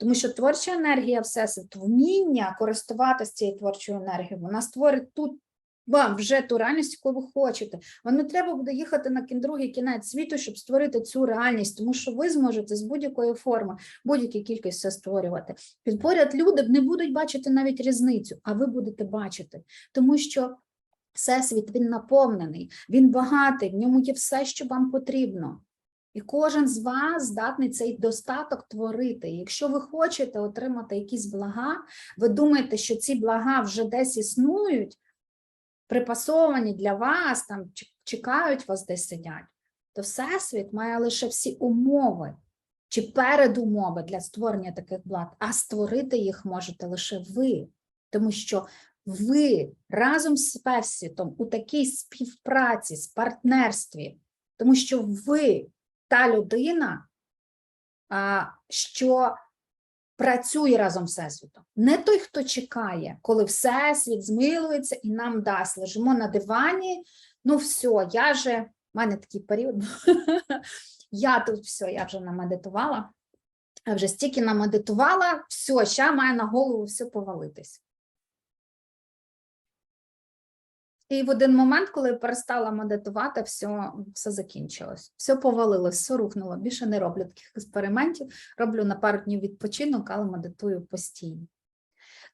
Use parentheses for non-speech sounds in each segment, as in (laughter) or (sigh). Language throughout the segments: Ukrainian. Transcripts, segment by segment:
Тому що творча енергія Всесвіту, вміння користуватися цією творчою енергією, вона створить тут вам вже ту реальність, яку ви хочете. Вам не треба буде їхати на другий кінець світу, щоб створити цю реальність, тому що ви зможете з будь-якої форми, будь-якій кількість все створювати. Під люди не будуть бачити навіть різницю, а ви будете бачити, тому що всесвіт він наповнений, він багатий, в ньому є все, що вам потрібно. І кожен з вас здатний цей достаток творити. Якщо ви хочете отримати якісь блага, ви думаєте, що ці блага вже десь існують, припасовані для вас, там чекають вас, десь сидять, то Всесвіт має лише всі умови чи передумови для створення таких благ, а створити їх можете лише ви, тому що ви разом з Всесвітом у такій співпраці, з партнерстві, тому що ви та людина, що працює разом з Всесвітом. Не той, хто чекає, коли Всесвіт змилується і нам дасть. Лежимо на дивані, ну все, я же, в мене такий період, (laughs) я тут все, я вже намедитувала, вже стільки намедитувала, все, ще має на голову все повалитись. І в один момент, коли я перестала медитувати, все, все закінчилось. Все повалилось, все рухнуло. Більше не роблю таких експериментів. Роблю на пару днів відпочинок, але медитую постійно.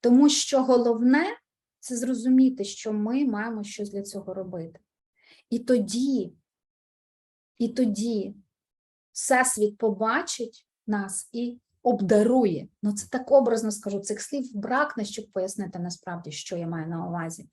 Тому що головне це зрозуміти, що ми маємо щось для цього робити. І тоді, і тоді Всесвіт побачить нас і обдарує. Ну, це так образно скажу, цих слів бракне, щоб пояснити насправді, що я маю на увазі.